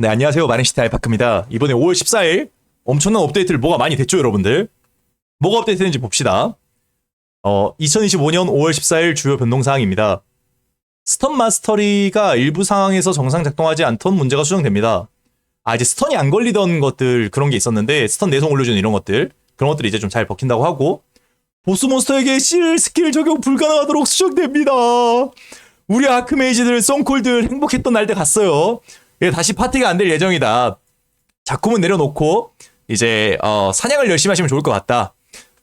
네, 안녕하세요. 마린시티 알파크입니다. 이번에 5월 14일 엄청난 업데이트를 뭐가 많이 됐죠, 여러분들? 뭐가 업데이트됐는지 봅시다. 어, 2025년 5월 14일 주요 변동사항입니다. 스턴 마스터리가 일부 상황에서 정상 작동하지 않던 문제가 수정됩니다. 아, 이제 스턴이 안 걸리던 것들 그런 게 있었는데, 스턴 내성 올려주는 이런 것들, 그런 것들이 이제 좀 잘 먹힌다고 하고, 보스 몬스터에게 실 스킬 적용 불가능하도록 수정됩니다. 우리 아크메이지들, 썬콜들 행복했던 날들 갔어요. 예, 다시 파티가 안 될 예정이다. 작품은 내려놓고 이제 어, 사냥을 열심히 하시면 좋을 것 같다.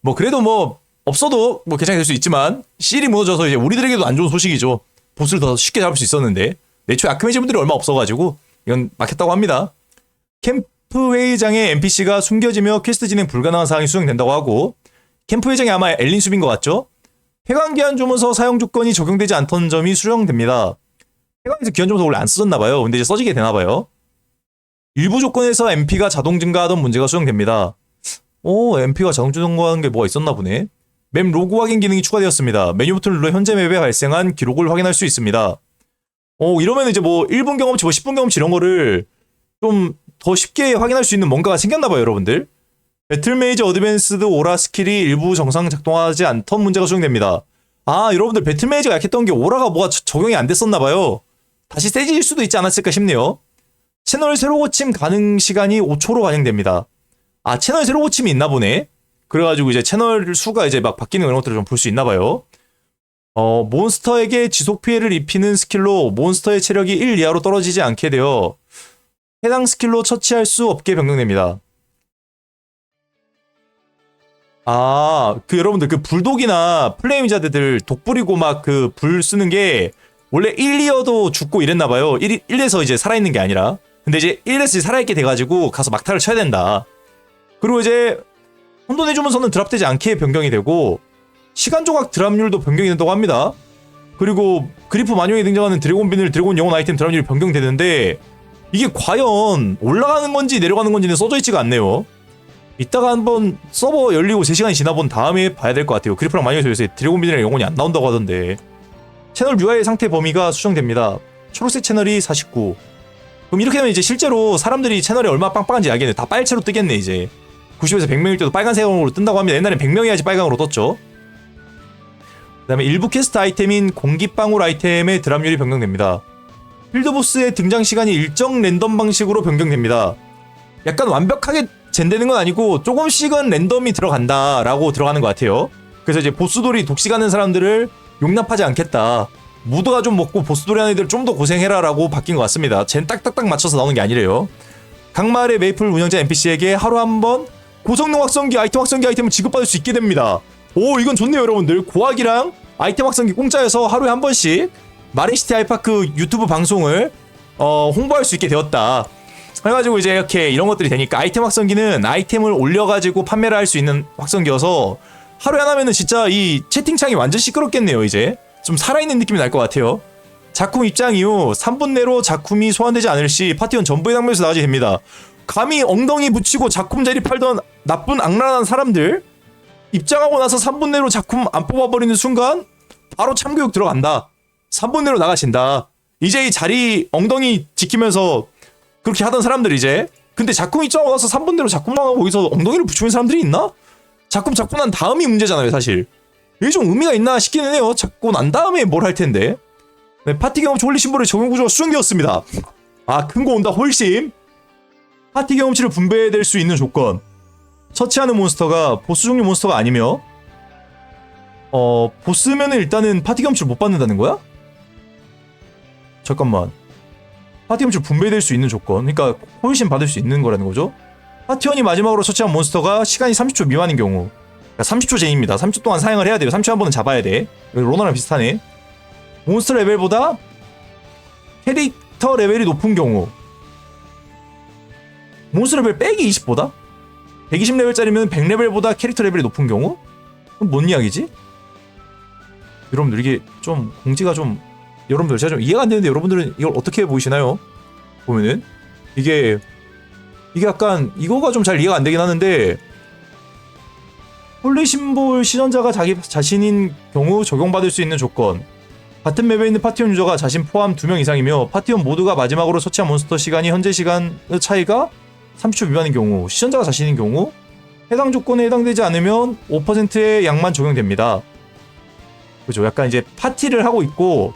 뭐 그래도 뭐 없어도 뭐 괜찮게 될수 있지만 실이 무너져서 이제 우리들에게도 안 좋은 소식이죠. 보스를 더 쉽게 잡을 수 있었는데 애초에 아크메이지 분들이 얼마 없어가지고 이건 막혔다고 합니다. 캠프 회의장에 NPC가 숨겨지며 퀘스트 진행 불가능한 상황이 수정된다고 하고 캠프 회장이 아마 엘린 숲인 것 같죠? 해관 기한 조문서 사용 조건이 적용되지 않던 점이 수정됩니다. 해관에서 기한 점수 원래 안 써졌나 봐요. 근데 이제 써지게 되나 봐요. 일부 조건에서 MP가 자동 증가하던 문제가 수정됩니다. 오, MP가 자동 증가하는 게 뭐가 있었나 보네. 맵 로그 확인 기능이 추가되었습니다. 메뉴 버튼을 눌러 현재 맵에 발생한 기록을 확인할 수 있습니다. 오, 이러면 이제 뭐 1분 경험치, 뭐 10분 경험치 이런 거를 좀 더 쉽게 확인할 수 있는 뭔가가 생겼나 봐요, 여러분들. 배틀 메이저 어드밴스드 오라 스킬이 일부 정상 작동하지 않던 문제가 수정됩니다. 아, 여러분들 배틀 메이저가 약했던 게 오라가 뭐가 저- 적용이 안 됐었나 봐요. 다시 세질 수도 있지 않았을까 싶네요. 채널 새로 고침 가능 시간이 5초로 반영됩니다. 아, 채널 새로 고침이 있나 보네. 그래가지고 이제 채널 수가 이제 막 바뀌는 그런 것들을 좀 볼 수 있나 봐요. 어, 몬스터에게 지속 피해를 입히는 스킬로 몬스터의 체력이 1 이하로 떨어지지 않게 되어 해당 스킬로 처치할 수 없게 변경됩니다. 아, 그 여러분들 그 불독이나 플레임자들 독 부리고 막 그 불 쓰는 게 원래 1, 2여도 죽고 이랬나 봐요. 1, 1에서 이제 살아있는 게 아니라. 근데 이제 1에서 살아있게 돼가지고 가서 막타를 쳐야 된다. 그리고 이제 혼돈해주면서는 드랍되지 않게 변경이 되고 시간 조각 드랍률도 변경이 된다고 합니다. 그리고 그리프 마녀에 등장하는 드래곤 비늘, 드래곤 영혼 아이템 드랍률이 변경되는데 이게 과연 올라가는 건지 내려가는 건지는 써져 있지가 않네요. 이따가 한번 서버 열리고 3시간이 지나본 다음에 봐야 될 것 같아요. 그리프랑 요새 드래곤 비늘이랑 영혼이 안 나온다고 하던데 채널 UI 상태 범위가 수정됩니다. 초록색 채널이 49. 그럼 이렇게 되면 이제 실제로 사람들이 채널이 얼마나 빵빵한지 알겠네. 다 빨채로 뜨겠네 이제. 90에서 100명일 때도 빨간색으로 뜬다고 합니다. 옛날엔 100명이야지 빨강으로 떴죠. 그 다음에 일부 퀘스트 아이템인 공기방울 아이템의 드랍률이 변경됩니다. 필드보스의 등장 시간이 일정 랜덤 방식으로 변경됩니다. 약간 완벽하게 젠되는 건 아니고 조금씩은 랜덤이 들어간다라고 들어가는 것 같아요. 그래서 이제 보스돌이 독식 하는 사람들을 용납하지 않겠다. 무드가 좀 먹고 하는 애들 좀 더 고생해라라고 바뀐 것 같습니다. 젠 딱딱딱 맞춰서 나오는 게 아니래요. 각 마을의 메이플 운영자 NPC에게 하루 한 번 고성능 확성기 아이템 확성기 아이템을 지급받을 수 있게 됩니다. 오 이건 좋네요 여러분들. 고학이랑 아이템 확성기 공짜여서 하루에 한 번씩 마린시티 알파크 유튜브 방송을 어, 홍보할 수 있게 되었다. 해가지고 이제 이렇게 이런 것들이 되니까 아이템 확성기는 아이템을 올려가지고 판매를 할 수 있는 확성기여서 하루에 하나면은 진짜 이 채팅창이 완전 시끄럽겠네요 이제. 좀 살아있는 느낌이 날 것 같아요. 작품 입장 이후 3분 내로 작품이 소환되지 않을 시 파티원 전부의 장면에서 나가게 됩니다. 감히 엉덩이 붙이고 작품 자리 팔던 나쁜 악랄한 사람들 입장하고 나서 3분 내로 작품 안 뽑아버리는 순간 바로 참교육 들어간다. 3분 내로 나가신다. 이제 이 자리 엉덩이 지키면서 그렇게 하던 사람들 이제. 근데 작품 입장하고 나서 3분 내로 작품 나가고 거기서 엉덩이를 붙이는 사람들이 있나? 작품 잡고 난 다음이 문제잖아요 사실. 이게 좀 의미가 있나 싶기는 해요. 잡고 난 다음에 뭘 할 텐데. 네, 파티 경험 치 홀리 심볼의 적용 구조가 수정되었습니다. 아 큰 거 온다 홀심 파티 경험치를 분배될 수 있는 조건. 처치하는 몬스터가 보스 종류 몬스터가 아니며 어 보스면은 일단은 파티 경험치를 못 받는다는 거야? 잠깐만. 파티 경험치를 분배될 수 있는 조건. 그러니까 홀심 받을 수 있는 거라는 거죠 파티원이 마지막으로 처치한 몬스터가 시간이 30초 미만인 경우. 그러니까 30초 제입니다. 30초 동안 사용을 해야 돼요. 30초 한 번은 잡아야 돼. 로나랑 비슷하네. 몬스터 레벨보다 캐릭터 레벨이 높은 경우. 몬스터 레벨 빼기 20보다? 120레벨짜리면 100레벨보다 캐릭터 레벨이 높은 경우? 뭔 이야기지? 여러분들 이게 좀 공지가 좀 여러분들 제가 좀 이해가 안 되는데 여러분들은 이걸 어떻게 보이시나요? 보면은 이게 이게 약간 이거가 좀 잘 이해가 안 되긴 하는데 홀리 심볼 시전자가 자기 자신인 경우 적용받을 수 있는 조건 같은 맵에 있는 파티원 유저가 자신 포함 2명 이상이며 파티원 모두가 마지막으로 처치한 몬스터 시간이 현재 시간의 차이가 30초 미만인 경우 시전자가 자신인 경우 해당 조건에 해당되지 않으면 5%의 양만 적용됩니다. 그죠? 약간 이제 파티를 하고 있고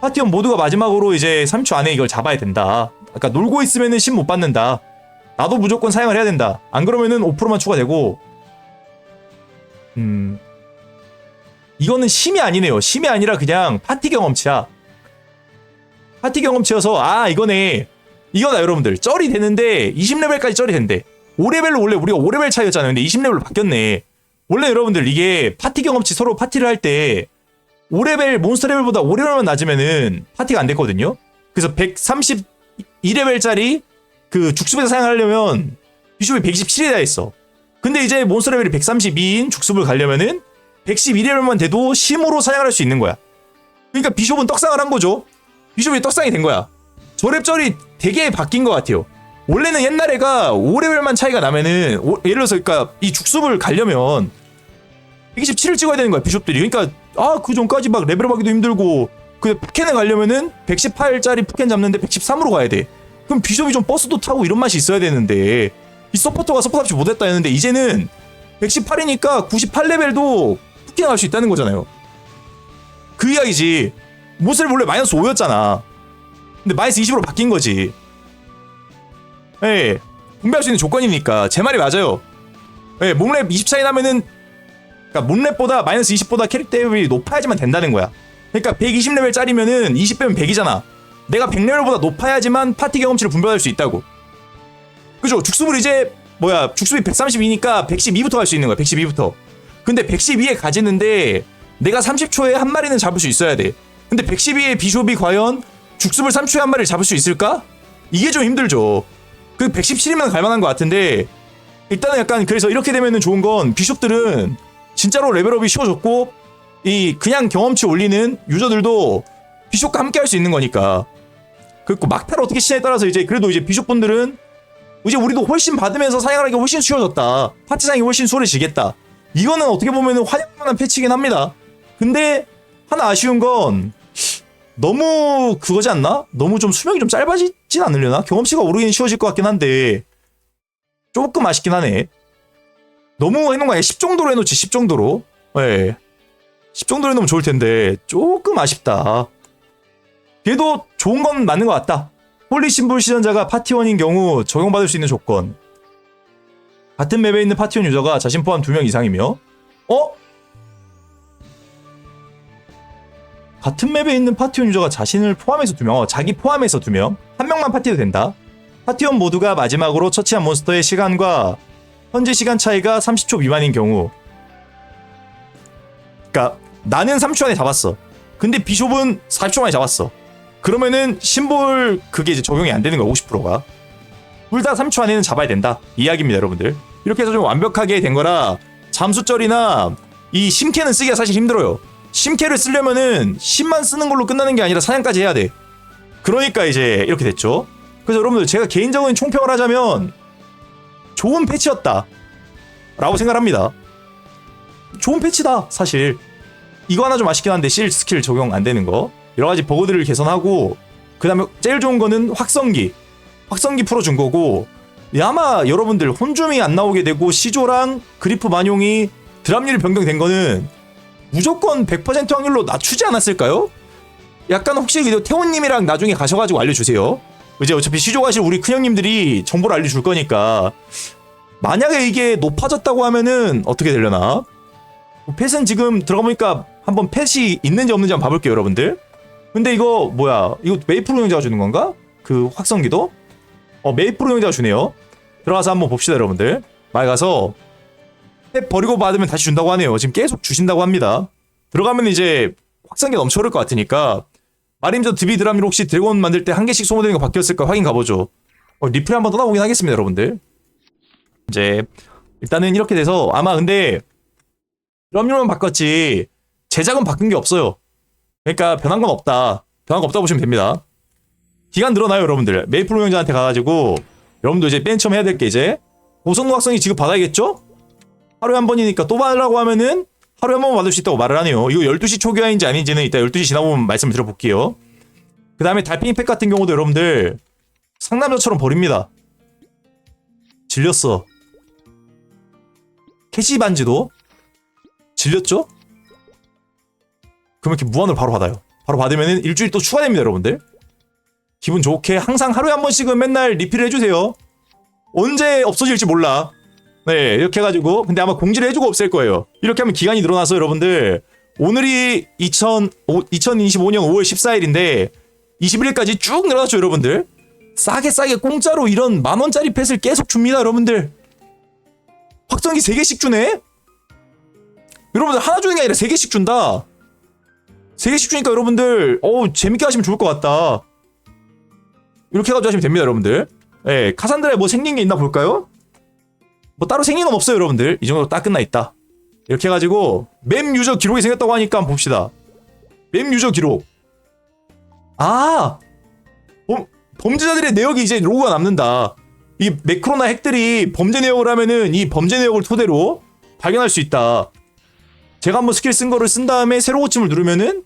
파티원 모두가 마지막으로 이제 3초 안에 이걸 잡아야 된다. 그러니까 놀고 있으면은 신 못 받는다. 나도 무조건 사용을 해야 된다. 안 그러면은 5%만 추가되고 음 이거는 심이 아니네요. 심이 아니라 그냥 파티 경험치야. 파티 경험치여서 아 이거네. 이거다 여러분들. 쩔이 되는데 20레벨까지 쩔이 된대. 5레벨로 원래 우리가 5레벨 차이였잖아요. 근데 20레벨로 바뀌었네. 원래 여러분들 이게 파티 경험치 서로 파티를 할 때 5레벨 몬스터 레벨보다 5레벨만 낮으면은 파티가 안 됐거든요. 그래서 132레벨짜리 그 죽습에서 사용하려면 비숍이 127이라 했어. 근데 이제 몬스터 레벨이 132인 죽습을 가려면은 112레벨만 돼도 심으로 사용할 수 있는 거야. 그러니까 비숍은 떡상을 한 거죠. 비숍이 떡상이 된 거야. 저랩절이 되게 바뀐 것 같아요. 원래는 옛날에가 5레벨만 차이가 나면은 오- 예를 들어서 그러니까 이 죽습을 가려면 127을 찍어야 되는 거야 비숍들이. 그러니까 아 그 전까지 막 레벨업하기도 힘들고 그 푸켄을 가려면은 118짜리 푸켄 잡는데 113으로 가야 돼. 그럼 비숍이 좀 버스도 타고 이런 맛이 있어야 되는데 이 서포터가 서포트 합치 못했다 했는데 이제는 118이니까 98레벨도 푸켄 갈수 있다는 거잖아요. 그 이야기지. 모슬 원래 마이너스 5였잖아. 근데 마이너스 20으로 바뀐 거지. 예. 분배할 수 있는 조건이니까 제 말이 맞아요. 예, 몸랩 20 차이 나면은 그러니까 몸랩보다 마이너스 20보다 캐릭터 레벨이 높아야지만 된다는 거야. 그러니까 120레벨 짜리면은 20 빼면 100이잖아. 내가 100레벨보다 높아야지만 파티 경험치를 분배할 수 있다고. 그죠? 죽수물 이제 뭐야? 죽수비 132니까 112부터 갈 수 있는 거야. 112부터. 근데 112에 가지는데 내가 30초에 한 마리는 잡을 수 있어야 돼. 근데 112의 비숍이 과연 죽수물 3초에 한 마리를 잡을 수 있을까? 이게 좀 힘들죠. 그 117이면 갈 만한 것 같은데 일단은 약간 그래서 이렇게 되면은 좋은 건 비숍들은 진짜로 레벨업이 쉬워졌고 이 그냥 경험치 올리는 유저들도 비숍과 함께 할 수 있는 거니까 그리고 막타를 어떻게 시냐에 따라서 이제 그래도 이제 비숍분들은 이제 우리도 훨씬 받으면서 사용하기 훨씬 쉬워졌다 파티상이 훨씬 수월해지겠다 이거는 어떻게 보면은 환영만한 패치긴 합니다 근데 하나 아쉬운 건 너무 그거지 않나? 너무 좀 수명이 좀 짧아지진 않으려나? 경험치가 오르긴 쉬워질 것 같긴 한데 조금 아쉽긴 하네. 너무 해놓은 거 아니야? 10 정도로 해놓지 10 정도로. 예. 10 정도로 해놓으면 좋을 텐데 조금 아쉽다. 그래도 좋은 건 맞는 것 같다. 홀리 심볼 시전자가 파티원인 경우 적용받을 수 있는 조건. 같은 맵에 있는 파티원 유저가 자신 포함 2명 이상이며 어? 같은 맵에 있는 파티원 유저가 자신을 포함해서 두 명, 어, 자기 포함해서 두 명, 한 명만 파티도 된다. 파티원 모두가 마지막으로 처치한 몬스터의 시간과 현재 시간 차이가 30초 미만인 경우. 그러니까 나는 3초 안에 잡았어. 근데 비숍은 40초 만에 잡았어. 그러면은 심볼 그게 이제 적용이 안 되는 거야, 50%가. 둘 다 3초 안에는 잡아야 된다. 이야기입니다, 여러분들. 이렇게 해서 좀 완벽하게 된 거라 잠수절이나 이 심캐는 쓰기가 사실 힘들어요. 심캐를 쓰려면은 심만 쓰는 걸로 끝나는 게 아니라 사냥까지 해야 돼. 그러니까 이제 이렇게 됐죠. 그래서 여러분들 제가 개인적인 총평을 하자면 좋은 패치였다. 라고 생각합니다. 좋은 패치다, 사실. 이거 하나 좀 아쉽긴 한데 실 스킬 적용 안 되는 거. 여러 가지 버그들을 개선하고 그 다음에 제일 좋은 거는 확성기. 확성기 풀어준 거고 아마 여러분들 혼줌이 안 나오게 되고 시조랑 그리프 만용이 드랍률이 변경된 거는 무조건 100% 확률로 낮추지 않았을까요? 약간 혹시 그 태훈님이랑 나중에 가셔가지고 알려주세요. 이제 어차피 시조 가실 우리 큰형님들이 정보를 알려줄 거니까 만약에 이게 높아졌다고 하면은 어떻게 되려나? 펫은 지금 들어가 보니까 한번 펫이 있는지 없는지 한번 봐볼게요, 여러분들. 근데 이거 뭐야? 이거 메이플 운영자가 주는 건가? 그 확성기도? 어 메이플 운영자가 주네요. 들어가서 한번 봅시다, 여러분들. 말 가서 펫 버리고 받으면 다시 준다고 하네요. 지금 계속 주신다고 합니다. 들어가면 이제 확성기 넘쳐 흐를 것 같으니까 마림저 드비 드라미로 혹시 드래곤 만들 때 한 개씩 소모되는 거 바뀌었을까 확인 가보죠. 어, 리플 한번 떠나보긴 하겠습니다, 여러분들. 이제 일단은 이렇게 돼서 아마 근데 드럼률만 바꿨지 제작은 바뀐 게 없어요. 그러니까 변한 건 없다. 변한 거 없다 보시면 됩니다. 기간 늘어나요, 여러분들. 메이플 운영자한테 가가지고 여러분도 이제 맨 처음 해야 될 게 이제 고성노 학성이 지급 받아야겠죠? 하루에 한 번이니까 또 받으라고 하면은 하루에 한 번 받을 수 있다고 말을 하네요. 이거 12시 초기화인지 아닌지는 이따 12시 지나보면 말씀을 드려볼게요. 그 다음에 달팽이 팩 같은 경우도 여러분들 상남자처럼 버립니다. 질렸어. 캐시 반지도 질렸죠? 그러면 이렇게 무한으로 바로 받아요. 바로 받으면 일주일 또 추가됩니다, 여러분들. 기분 좋게 항상 하루에 한 번씩은 맨날 리필을 해주세요. 언제 없어질지 몰라. 네, 이렇게 해가지고 근데 아마 공지를 해주고 없앨 거예요. 이렇게 하면 기간이 늘어나서 여러분들 오늘이 2000, 오, 2025년 5월 14일인데 21일까지 쭉 늘어났죠, 여러분들. 싸게 싸게 공짜로 이런 만 원짜리 펫을 계속 줍니다, 여러분들. 확정기 3개씩 주네? 여러분들 하나 주는 게 아니라 3개씩 준다. 3개씩 주니까 여러분들 어우 재밌게 하시면 좋을 것 같다. 이렇게 해가지고 하시면 됩니다, 여러분들. 예, 카산드라에 뭐 생긴 게 있나 볼까요? 뭐 따로 생긴 건 없어요, 여러분들. 이 정도로 딱 끝나 있다. 이렇게 해가지고 맵 유저 기록이 생겼다고 하니까 한번 봅시다. 맵 유저 기록. 아, 범, 범죄자들의 내역이 이제 로고가 남는다. 이 매크로나 핵들이 범죄 내역을 하면은 이 범죄 내역을 토대로 발견할 수 있다. 제가 한번 스킬 쓴 거를 쓴 다음에 새로 고침을 누르면은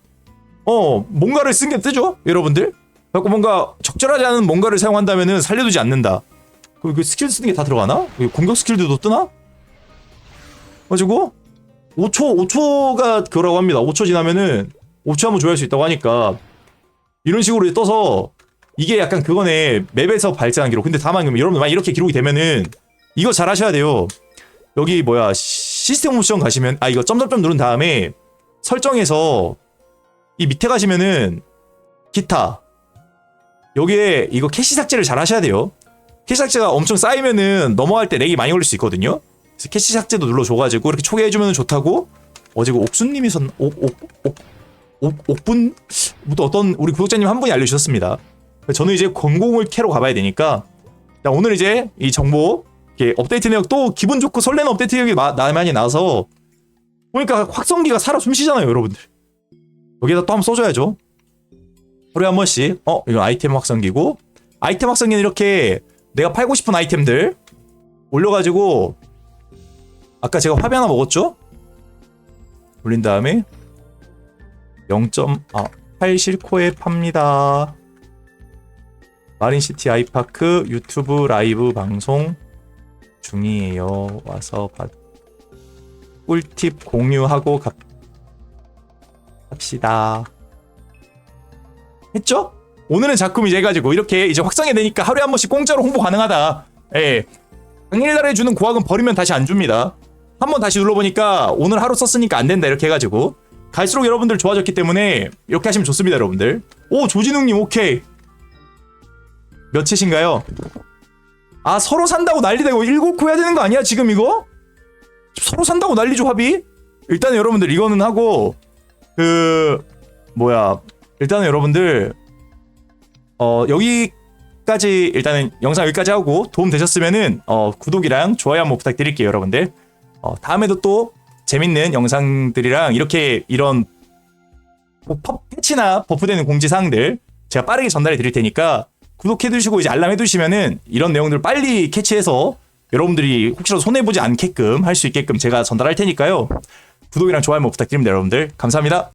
어 뭔가를 쓴 게 뜨죠, 여러분들. 그래갖고 뭔가 적절하지 않은 뭔가를 사용한다면은 살려두지 않는다. 그, 그 스킬 쓰는 게 다 들어가나? 그 공격 스킬들도 뜨나? 가지고 5초 5초가 그거라고 합니다. 5초 지나면은 5초 한번 조회할 수 있다고 하니까 이런 식으로 떠서 이게 약간 그거네 맵에서 발생한 기록. 근데 다만 여러분 만 이렇게 기록이 되면은 이거 잘 하셔야 돼요. 여기 뭐야 시스템 옵션 가시면 아 이거 점점점 누른 다음에 설정에서 이 밑에 가시면은 기타 여기에 이거 캐시 삭제를 잘 하셔야 돼요. 캐시 삭제가 엄청 쌓이면은 넘어갈 때 렉이 많이 걸릴 수 있거든요. 그래서 캐시 삭제도 눌러줘가지고 이렇게 초기해주면 좋다고 어제 그 옥수님이 선 옥옥옥 옥분 또 어떤 우리 구독자님 한 분이 알려주셨습니다. 저는 이제 건공을 캐러 가봐야 되니까 자, 오늘 이제 이 정보 업데이트 내역 또 기분 좋고 설레는 업데이트 내역이 마- 나- 많이 나와서 보니까 확성기가 살아 숨쉬잖아요, 여러분들. 여기다 또 한번 써줘야죠. 하루에 한 번씩 어 이건 아이템 확성기고 아이템 확성기는 이렇게 내가 팔고 싶은 아이템들 올려가지고 아까 제가 화비 하나 먹었죠? 올린 다음에 0.8 실코에 팝니다. 마린시티 아이파크 유튜브 라이브 방송 중이에요. 와서 받 꿀팁 공유하고 갑 합시다. 했죠? 오늘은 작품 이제 해가지고 이렇게 이제 확장이 되니까 하루에 한 번씩 공짜로 홍보 가능하다. 예. 당일날에 주는 고학은 버리면 다시 안 줍니다. 한 번 다시 눌러보니까 오늘 하루 썼으니까 안 된다 이렇게 해가지고 갈수록 여러분들 좋아졌기 때문에 이렇게 하시면 좋습니다 여러분들. 오 조진웅님 오케이. 몇 채신가요? 아 서로 산다고 난리다 이거 일곱 코 해야 되는 거 아니야 지금 이거? 서로 산다고 난리죠 합의? 일단 은 여러분들 이거는 하고 그 뭐야. 일단은 여러분들 어 여기까지 일단은 영상 여기까지 하고 도움 되셨으면은 어 구독이랑 좋아요 한번 부탁드릴게요 여러분들. 어 다음에도 또 재밌는 영상들이랑 이렇게 이런 뭐 퍼- 패치나 버프되는 공지 사항들 제가 빠르게 전달해 드릴 테니까 구독해 두시고 이제 알람 해 두시면은 이런 내용들 빨리 캐치해서 여러분들이 혹시라도 손해 보지 않게끔 할 수 있게끔 제가 전달할 테니까요 구독이랑 좋아요 한번 부탁드립니다 여러분들. 감사합니다